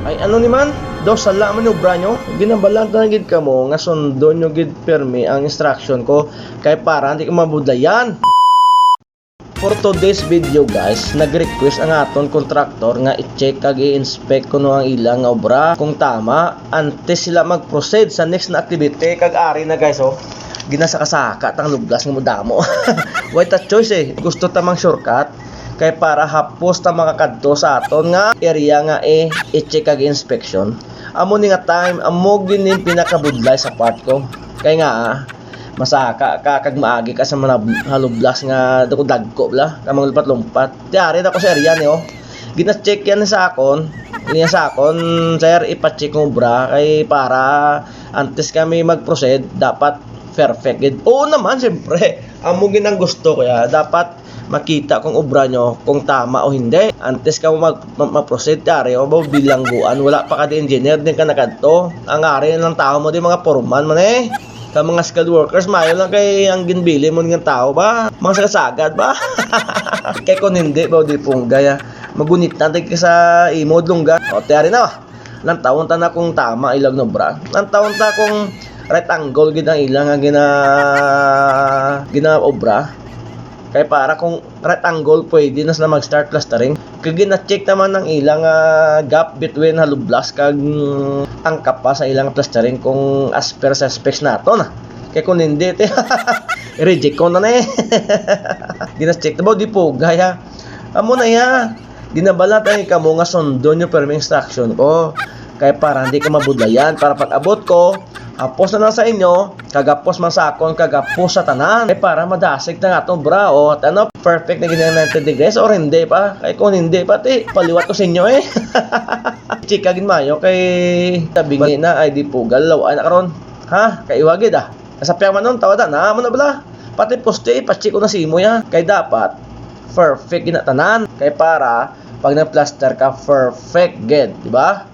Ay ano ni man? Daw sala man yung obra nyo. Ginabalanta na gid ka mo nga sundo nyo gid permi ang instruction ko kay para hindi ka mabudlayan. For today's video guys, nag-request ang aton kontraktor nga i-check kag i-inspect kuno ang ilang obra kung tama antes sila mag-proceed sa next na activity kag ari na guys oh. Ginasakasaka tang lublas nga mo damo. Why ta choice eh. Gusto tamang shortcut kay para hapos ta makakadto sa aton nga area nga eh i-check kag inspection. Amo ni nga time amo ginin pinakabudlay sa part ko. Kay nga ah, masaka ka kag maagi ka sa mga halublas nga dako dagko bla kamang lumpat-lumpat tiari na ko sa area ni oh. Gina-check yan sa akon. Niya sa akon sir ipa-check mo bra kay para antes kami mag-proceed dapat perfect. Gid oo naman siyempre amo ginang gusto ko ya dapat makita kung obra nyo kung tama o hindi. Antes ka mag, mag-proceed tari o bilangguan wala pa ka di engineer din ka nakadto ang ari ng tao mo di mga foreman man eh. Ka mga skilled workers mayo lang kay ang ginbili mo ng tao ba? Mga sagasagad ba? Kay kung hindi ba di punggay ah. magunit na tayo sa imod lungga o tiyari na lang taon ta na kung tama ilag no bra lang taon ta kung right angle gid ang ilang nga gina gina obra kay para kung right angle pwede na sila mag-start plastering kag gina-check naman ng ilang ah, gap between halublas kag mm, ang kapa sa ilang plastering kung as per sa specs nato na. Kay kung hindi te reject ko na na eh. Gina-check na ba? Di po gaya. Amo na ya. Dinabala tayo ka mo nga sundo nyo permi instruction ko. Kay para hindi ka mabudlayan para pag abot ko Apos na lang sa inyo, kagapos man sa akon, kagapos sa tanan. Eh para madasig na nga itong bra, o at ano, perfect na ganyan 90 degrees, or hindi pa. Kaya kung hindi pa, ti, paliwat ko sa inyo eh. Chika gin mayo, kay tabingi na, ay di po, galaw, ay nakaroon. Ha? Kay iwagid ah. Nasa piyaman nun, tawadan, na mo na bala. Pati poste, ipachi ko na si mo ya. Kay dapat, perfect ginatanan. Kay para, pag na-plaster ka, perfect ged, di ba?